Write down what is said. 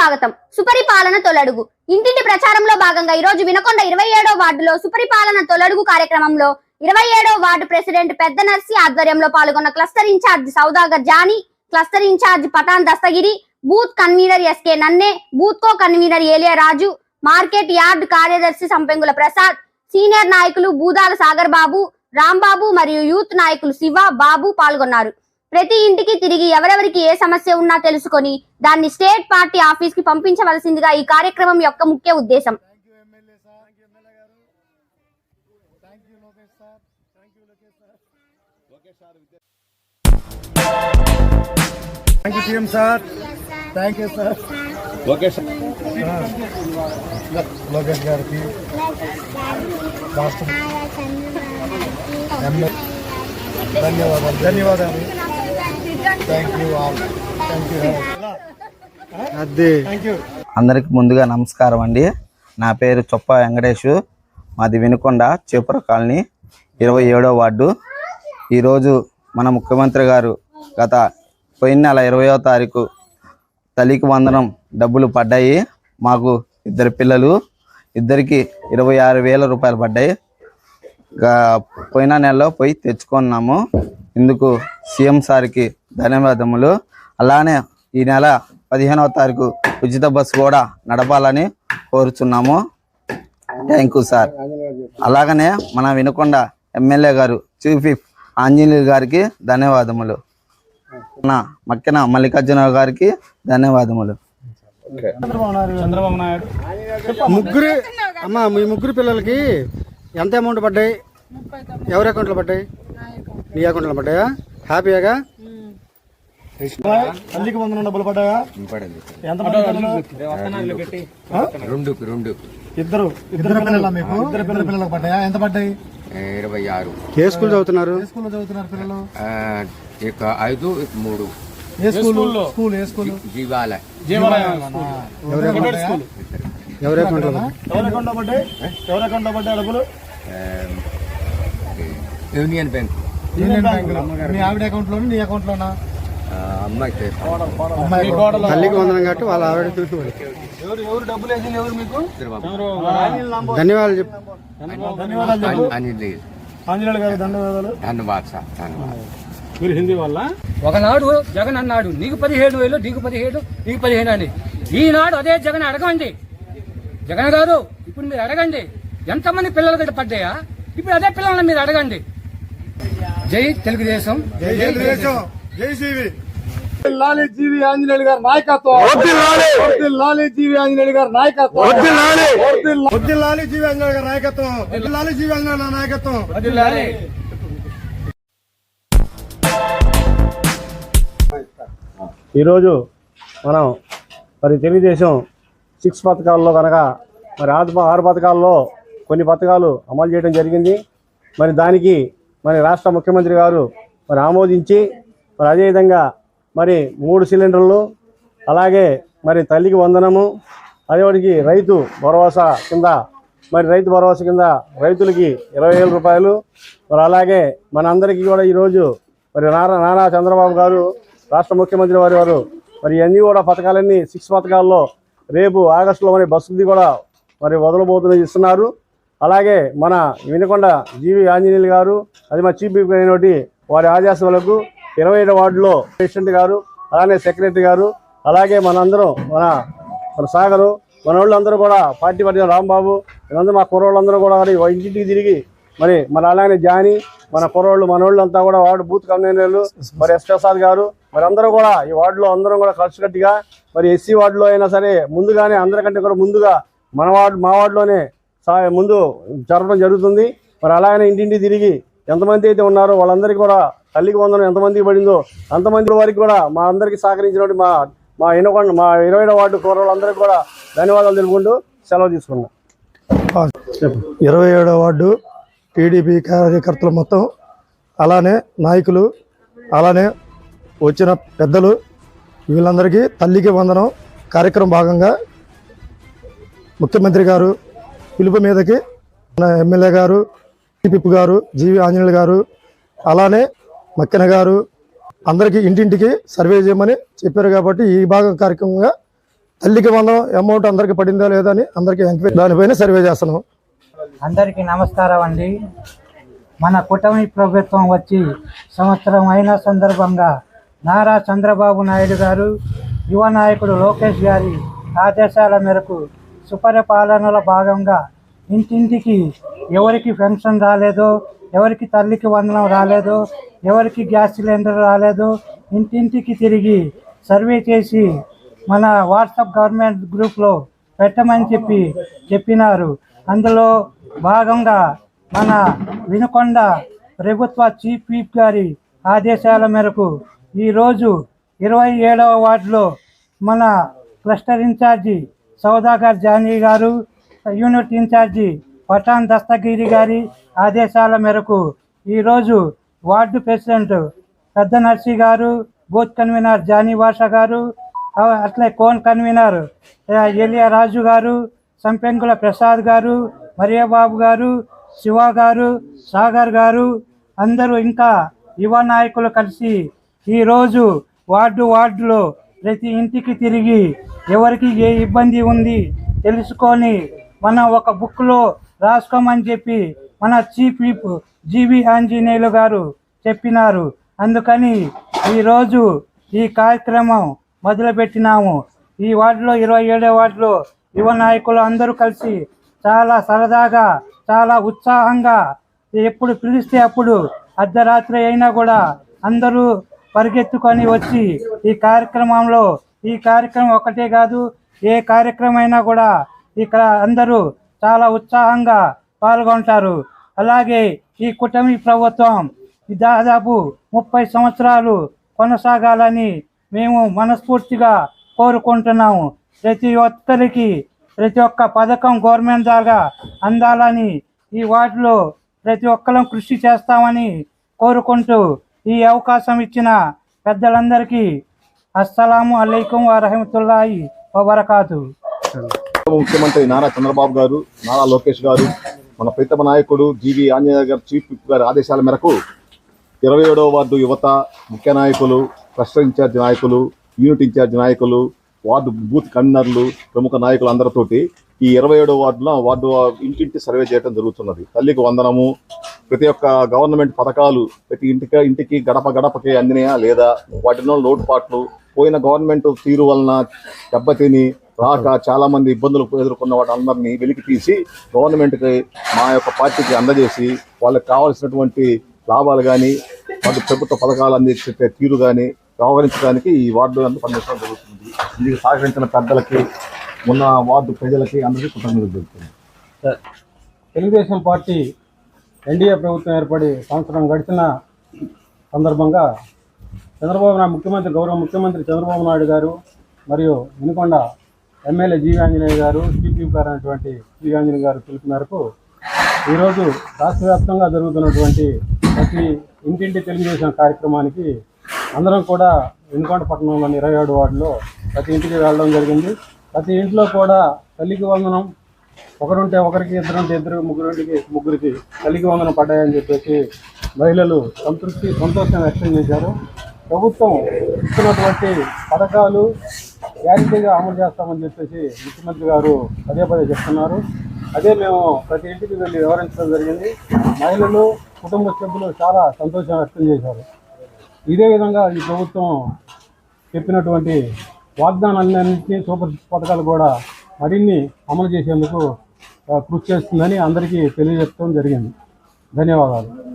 స్వాగతం. సుపరిపాలన తొలడుగు. ఇంటింటి ప్రచారంలో భాగంగా ఈ రోజు వినకొండ ఇరవై ఏడో వార్డులో సుపరిపాలన తొలడుగు కార్యక్రమంలో ఇరవై ఏడో వార్డు ప్రెసిడెంట్ పెద్ద నర్సి ఆధ్వర్యంలో పాల్గొన్న cluster incharge Saudagar Jani cluster incharge Pathan Dastagiri booth convener SK Nanne booth co convener Eliya Raju market yard కార్యదర్శి సంపెంగుల ప్రసాద్ సీనియర్ నాయకులు బూదాల సాగర్ బాబు రాంబాబు మరియు యూత్ నాయకులు శివ బాబు పాల్గొన్నారు. ప్రతి ఇంటికి తిరిగి ఎవరెవరికి ఏ సమస్య ఉన్నా తెలుసుకొని దాన్ని స్టేట్ పార్టీ ఆఫీస్కి పంపించవలసిందిగా ఈ కార్యక్రమం యొక్క ముఖ్య ఉద్దేశం. లోకేష్ గారికి రాష్ట్ర ధన్యవాదాలు. ధన్యవాదాలు అందరికి ముందుగా నమస్కారం అండి. నా పేరు చొప్ప వెంకటేష్. మాది వినుకొండ చేపుర కాలనీ ఇరవై ఏడో వార్డు. ఈరోజు మన ముఖ్యమంత్రి గారు గత పోయిన నెల ఇరవయో తారీఖు తల్లికి వందనం డబ్బులు పడ్డాయి. మాకు ఇద్దరు పిల్లలు. ఇద్దరికి ఇరవై ఆరు వేల రూపాయలు పడ్డాయి. పోయిన నెలలో పోయి తెచ్చుకున్నాము. ఇందుకు సీఎం సార్కి ధన్యవాదములు. అలానే ఈ నెల పదిహేనవ తారీఖు ఉచిత బస్సు కూడా నడపాలని కోరుచున్నాము. థ్యాంక్ యూ సార్ అలాగనే మన వినుకొండ ఎమ్మెల్యే గారు చీఫ్ ఆంజనేయులు గారికి ధన్యవాదములు. మన మక్కిన మల్లికార్జున గారికి ధన్యవాదములు. చంద్రబాబు నాయుడు ముగ్గురు అమ్మ మీ ముగ్గురు పిల్లలకి ఎంత అమౌంట్ పడ్డాయి? ఎవరి అకౌంట్లో పడ్డాయి? నీ అకౌంట్లో పడ్డాయా? హ్యాపీగా తల్లికి వందన డబ్బులు పడ్డాయా? ఎంత పడ్డాయి ఆ? రెండు రెండు. ఇద్దరు. ఇద్దరు పిల్లల మీకు? ఇద్దరు పిల్లల. పిల్లలకు పడ్డాయా? ఎంత పడ్డాయి? ఇరవై ఆరు. ఏ స్కూల్ చదువుతున్నారు? ఏ స్కూల్లో చదువుతున్నారు పిల్లలు? ఆ, ఇక ఐదు ఇక మూడు. ఏ స్కూల్? స్కూల్ ఏ స్కూల్? జీవాల ఎవరి అకౌంట్ ఎవరి పడ్డాయి ఎవరి పడ్డాయి డబ్బులు? Union bank. యూనియన్ బ్యాంక్ మీ ఆవిడ అకౌంట్ లోను నీ అకౌంట్ లోనా ఆ, అమ్మాయి అమ్మాయి తల్లికి వందనం కాబట్టి వాళ్ళ ఆవిడ ధన్యవాదాలు చెప్పు. ధన్యవాదాలు అనిల్ గారు ధన్యవాదాలు. ధన్యవాద్ సార్. ధన్యవాద్ మీరు హిందీ వల్ల ఒకనాడు జగన్ అన్నాడు నీకు పదిహేడు వేలు నీకు పదిహేడు నీకు పదిహేను అని. ఈనాడు అదే జగన్ అడగండి. జగన్ గారు ఇప్పుడు మీరు అడగండి. ఎంతమంది పిల్లలు గట్ట పడ్డాయా? ఇప్పుడు అదే పిల్లల్ని మీరు అడగండి. జై తెలుగుదేశం. జై తెలుగుదేశం. జై శ్రీవి. లాలి జీవి ఆంజనేయులు గారి నాయకత్వం. లాలి. జీవి ఆంజనేయులు గారి నాయకత్వం. లాలి. జీవి ఆంజనేయులు గారి నాయకత్వం. లాలి జీవి ఆంజనేయుల నాయకత్వం. ఈరోజు మనం మరి తెలుగుదేశం సిక్స్ పథకాల్లో కనుక మరి ఆరు ఆరు పథకాల్లో కొన్ని పథకాలు అమలు చేయడం జరిగింది. మరి దానికి మరి రాష్ట్ర ముఖ్యమంత్రి గారు మరి ఆమోదించి మరి అదేవిధంగా మరి మూడు సిలిండర్లు అలాగే మరి తల్లికి వందనము అదేవాడికి రైతు భరోసా కింద మరి రైతు భరోసా కింద రైతులకి ఇరవై వేల రూపాయలు. మరి అలాగే మన అందరికీ కూడా ఈరోజు మరి నారా నారా చంద్రబాబు గారు రాష్ట్ర ముఖ్యమంత్రి వారి వారు మరి ఇవన్నీ కూడా పథకాలన్నీ సిక్స్ పథకాల్లో రేపు ఆగస్టులో మరి బస్సుది కూడా మరి వదలబోతున్న ఇస్తున్నారు. అలాగే మన వినకొండ జీవి ఆంజనేయులు గారు అది మా చీఫ్ అయినటువంటి వారి ఆదేశాలకు ఇరవై ఏడు వార్డులో ప్రెసిడెంట్ గారు అలానే సెక్రటరీ గారు అలాగే మనందరం మన మన సాగరు మన వాళ్ళందరూ కూడా పార్టీ పట్టిన రాంబాబు వీళ్ళందరూ మా కుర్రోళ్ళందరూ కూడా మరి ఇంటింటికి తిరిగి మరి మన అలానే జాని మన కుర్రోళ్ళు మన వాళ్ళంతా కూడా వార్డు బూత్ కన్వీనర్లు మరి ఎస్ ప్రసాద్ గారు మరి అందరూ కూడా ఈ వార్డులో అందరం కూడా కలిసికట్టుగా మరి ఎస్సీ వార్డులో అయినా సరే ముందుగానే అందరికంటే కూడా ముందుగా మన వార్డు మా వార్డులోనే ముందు జరగడం జరుగుతుంది. మరి అలాగనే ఇంటింటి తిరిగి ఎంతమంది అయితే ఉన్నారో వాళ్ళందరికీ కూడా తల్లికి వందనం ఎంతమందికి పడిందో అంతమంది వారికి కూడా మా అందరికీ సహకరించినటువంటి మా మా ఎన్నుకొండ మా ఇరవై వార్డు కూరలందరికీ కూడా ధన్యవాదాలు తెలుపుకుంటూ సెలవు తీసుకున్నాం. ఇరవై ఏడో వార్డు టీడీపీ కార్యకర్తలు మొత్తం అలానే నాయకులు అలానే వచ్చిన పెద్దలు వీళ్ళందరికీ తల్లికి వందనం. కార్యక్రమం భాగంగా ముఖ్యమంత్రి గారు పిలుపు మీదకి మన ఎమ్మెల్యే గారు టీపీపీ గారు జీవి ఆంజనేయులు గారు అలానే మక్కెన గారు అందరికీ ఇంటింటికి సర్వే చేయమని చెప్పారు కాబట్టి ఈ భాగం కార్యక్రమంగా తల్లికి వందనం అమౌంట్ అందరికి పడిందా లేదా అని అందరికి ఎంక్వైరీ దానిపైన సర్వే చేస్తున్నాం. అందరికీ నమస్కారం అండి. మన కూటమి ప్రభుత్వం వచ్చి సంవత్సరం అయిన సందర్భంగా నారా చంద్రబాబు నాయుడు గారు యువ నాయకుడు లోకేష్ గారి ఆదేశాల మేరకు సుపరిపాలనలో భాగంగా ఇంటింటికి ఎవరికి పెన్షన్ రాలేదో ఎవరికి తల్లికి వందనం రాలేదు ఎవరికి గ్యాస్ సిలిండర్ రాలేదు ఇంటింటికి తిరిగి సర్వే చేసి మన వాట్సాప్ గవర్నమెంట్ గ్రూప్లో పెట్టమని చెప్పి చెప్పినారు. అందులో భాగంగా మన వినుకొండ ప్రభుత్వ చీఫ్ విప్ గారి ఆదేశాల మేరకు ఈరోజు ఇరవై ఏడవ వార్డులో మన క్లస్టర్ ఇన్ఛార్జి సౌదాగర్ జానీ గారు యూనిట్ ఇన్ఛార్జి పఠాన్ దస్తగిరి గారి ఆదేశాల మేరకు ఈరోజు వార్డు ప్రెసిడెంట్ పెద్ద నర్సి గారు బూత్ కన్వీనర్ జానీ భాష గారు అట్లే కోన్ కన్వీనర్ ఎలియరాజు ఎలియా రాజు గారు సంపెంగుల ప్రసాద్ గారు మరియబాబు గారు శివ గారు సాగర్ గారు అందరూ ఇంకా యువ నాయకులు కలిసి ఈరోజు వార్డు వార్డులో ప్రతి ఇంటికి తిరిగి ఎవరికి ఏ ఇబ్బంది ఉంది తెలుసుకొని మనం ఒక బుక్లో రాసుకోమని చెప్పి మన చీఫ్ విప్ జీవి ఆంజనేయులు గారు చెప్పినారు. అందుకని ఈరోజు ఈ కార్యక్రమం మొదలుపెట్టినాము. ఈ వార్డులో ఇరవై ఏడో వార్డులో యువ నాయకులు అందరూ కలిసి చాలా సరదాగా చాలా ఉత్సాహంగా ఎప్పుడు పిలిస్తే అప్పుడు అర్ధరాత్రి అయినా కూడా అందరూ పరిగెత్తుకొని వచ్చి ఈ కార్యక్రమంలో ఈ కార్యక్రమం ఒకటే కాదు ఏ కార్యక్రమం అయినా కూడా ఇక్కడ అందరూ చాలా ఉత్సాహంగా పాల్గొంటారు. అలాగే ఈ కూటమి ప్రభుత్వం దాదాపు ముప్పై సంవత్సరాలు కొనసాగాలని మేము మనస్ఫూర్తిగా కోరుకుంటున్నాము. ప్రతి ఒక్కరికి ప్రతి ఒక్క పథకం గవర్నమెంట్ ద్వారా అందాలని ఈ వాటిలో ప్రతి ఒక్కరం కృషి చేస్తామని కోరుకుంటూ ఈ అవకాశం ఇచ్చిన పెద్దలందరికీ అస్సలాము అలైకుం వరహమతుల్లాయి వబర్కాతు. ముఖ్యమంత్రి నారా చంద్రబాబు గారు నారా లోకేష్ గారు మన ప్రీతమ నాయకుడు జీవి ఆంజనేయ గారు చీఫ్ విప్ గారి ఆదేశాల మేరకు ఇరవై ఏడవ వార్డు యువత ముఖ్య నాయకులు క్లస్టర్ ఇన్ఛార్జ్ నాయకులు యూనిట్ ఇన్ఛార్జ్ నాయకులు వార్డు బూత్ కన్వీనర్లు ప్రముఖ నాయకులు అందరితోటి ఈ ఇరవై ఏడవ వార్డులో వార్డు ఇంటింటి సర్వే చేయడం జరుగుతున్నది. తల్లికి వందనము. ప్రతి ఒక్క గవర్నమెంట్ పథకాలు ప్రతి ఇంటికి ఇంటికి గడప గడపకి అందినాయా లేదా? వాటిలో లోటుపాట్లు పోయిన గవర్నమెంట్ తీరు వలన దెబ్బతిని రాక చాలా మంది ఇబ్బందులు ఎదుర్కొన్న వాటందరినీ వెలికి తీసి గవర్నమెంట్కి మా యొక్క పార్టీకి అందజేసి వాళ్ళకి కావాల్సినటువంటి లాభాలు కానీ వాటి ప్రభుత్వ పథకాలు అందించే తీరు కానీ వ్యవహరించడానికి ఈ వార్డు అంతా పనిచేయడం జరుగుతుంది. ఇందుకు సహకరించిన పెద్దలకి ఉన్న వార్డు ప్రజలకి అందరికీ కృతజ్ఞతలు జరుగుతుంది తెలుగుదేశం పార్టీ ఎన్డీఏ ప్రభుత్వం ఏర్పడి సంవత్సరం గడిచిన సందర్భంగా చంద్రబాబు నాయుడు ముఖ్యమంత్రి గౌరవ ముఖ్యమంత్రి చంద్రబాబు నాయుడు గారు మరియు వినుకొండ ఎమ్మెల్యే జీవాంజనేయ గారు టీపీ గారు అనేటువంటి జీవాంజనేయ గారు పిలుపు మేరకు ఈరోజు రాష్ట్ర వ్యాప్తంగా జరుగుతున్నటువంటి ప్రతి ఇంటింటి తెలుగుదేశం కార్యక్రమానికి అందరం కూడా వినుకొండ పట్టణంలోని ఇరవై ఏడు వార్డులో ప్రతి ఇంటికి వెళ్ళడం జరిగింది. ప్రతి ఇంట్లో కూడా తల్లికి వందనం ఒకరుంటే ఒకరికి ఇద్దరుంటే ఇద్దరు ముగ్గురుంటికి ముగ్గురికి తల్లికి వందనం పడ్డాయని చెప్పేసి మహిళలు సంతృప్తి సంతోషం వ్యక్తం చేశారు. ప్రభుత్వం ఇస్తున్నటువంటి పథకాలు గ్యారంటీగా అమలు చేస్తామని చెప్పేసి ముఖ్యమంత్రి గారు పదే పదే చెప్తున్నారు. అదే మేము ప్రతి ఇంటికి వెళ్ళి వివరించడం జరిగింది. మహిళలు కుటుంబ సభ్యులు చాలా సంతోషం వ్యక్తం చేశారు. ఇదే విధంగా ఈ ప్రభుత్వం చెప్పినటువంటి వాగ్దానాలన్నింటినీ సూపర్ పథకాలు కూడా మరిన్ని అమలు చేసేందుకు కృషి చేస్తుందని అందరికీ తెలియజెప్పడం జరిగింది. ధన్యవాదాలు.